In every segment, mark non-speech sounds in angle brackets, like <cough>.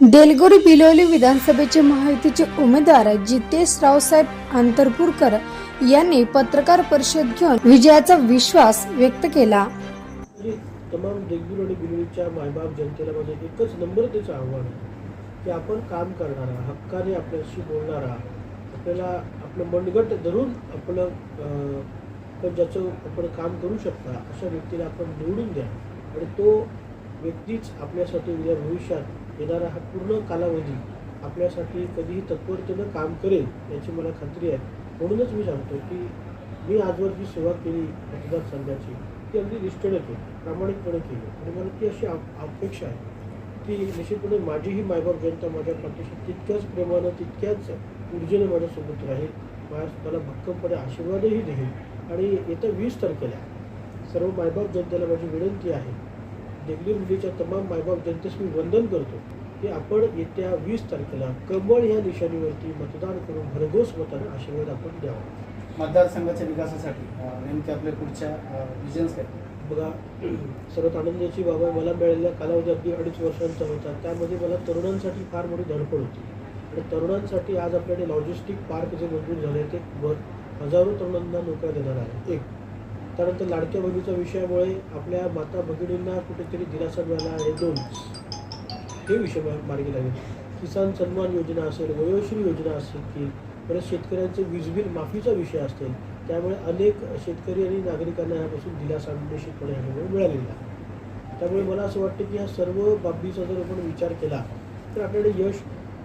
देलगोरी बिलोली विधानसभेचे महायुतीचे उमेदवार जितेश रावसाहेब आंतरपूरकर यांनी पत्रकार परिषद घेऊन विजयाचा विश्वास व्यक्त केला. तमाम देगलूर आणि बिलोलीच्या मायबाप जनतेला माझं एकच नम्रतेचं आव्हान आहे की आपण काम करणारा हक्काने आपल्याशी बोलणारा आपल्याला आपलं मनगट धरून आपलं आपण ज्याचं आपण काम करू शकता अशा व्यक्तीला आपण निवडून द्या. आणि तो व्यक्तीच आपल्यासाठी उद्या भविष्यात येणारा हा पूर्ण कालावधी आपल्यासाठी कधीही तत्परतेनं काम करेल याची मला खात्री आहे. म्हणूनच मी सांगतो की मी आजवर जी सेवा केली मतदारसंघाची ती अगदी निष्ठेनं केली प्रामाणिकपणे केली. आणि मला ती अशी आप- अपेक्षा आहे की निश्चितपणे माझीही मायबाप जनता माझ्या पाठीशी तितक्याच प्रेमानं तितक्याच ऊर्जेने माझ्यासोबत राहील माझ्या मला भक्कमपणे आशीर्वादही देईल. आणि येत्या वीस तारखेला सर्व मायबाप जनतेला माझी विनंती आहे देगली मुलीच्या तमाम मायबाप जनतेस मी वंदन करतो की आपण येत्या वीस तारखेला कमळ या निशाणीवरती मतदान करून भरघोस मतानं आशीर्वाद आपण द्यावा. मतदारसंघाच्या विकासासाठी नेमके आपल्या पुढच्या विजन्स काय? बघा <clears throat> सर्वात आनंदाची बाब आहे मला मिळालेला कालावधी अगदी अडीच वर्षांचा होता. त्यामध्ये मला तरुणांसाठी फार मोठी धडपड होती. आणि तरुणांसाठी आज आपल्याकडे लॉजिस्टिक पार्क जे मंजूर झाले ते हजारो तरुणांना नोकऱ्या देणार आहे. एक कारण तर लाडक्या बहिणीच्या विषयामुळे आपल्या माता भगिनींना कुठेतरी दिलासा मिळाला आहे. दोन. हे विषय मार्गी लागेल. किसान सन्मान योजना असेल वयोश्री योजना असेल की परत शेतकऱ्यांचे वीज बिल माफीचा विषय असेल त्यामुळे अनेक शेतकरी आणि नागरिकांना यापासून दिलासा निश्चितपणे ह्यामुळे मिळालेला त्यामुळे मला असं वाटतं की ह्या सर्व बाबीचा जर आपण विचार केला तर आपल्याकडे यश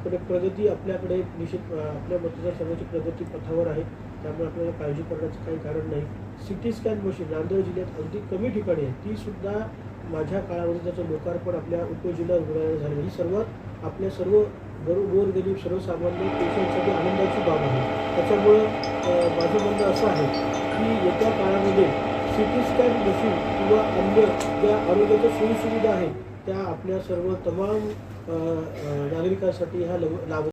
प्रगती आपल्याकडे निश्चित आपल्या मतदारसंघाची प्रगती पथावर आहे. त्यामुळे आपल्याला काळजी करण्याचं काही कारण नाही. सिटी स्कॅन मशीन नांदेड जिल्ह्यात अगदी कमी ठिकाणी आहे. ती सुद्धा माझ्या काळामध्ये त्याचं लोकार्पण आपल्या उपजिल्हा रुग्णालयात झालं ही सर्वात आपल्या सर्व गोर गोरगरीब सर्वसामान्य पेशंटसाठी आनंदाची बाब आहे. त्याच्यामुळं माझं म्हणणं असं आहे की येत्या काळामध्ये सिटी स्कॅन मशीन किंवा अन्य ज्या आरोग्याच्या सोयीसुविधा आहेत त्या आपल्या सर्व तमाम नागरिकांसाठी ह्या लव- लाभ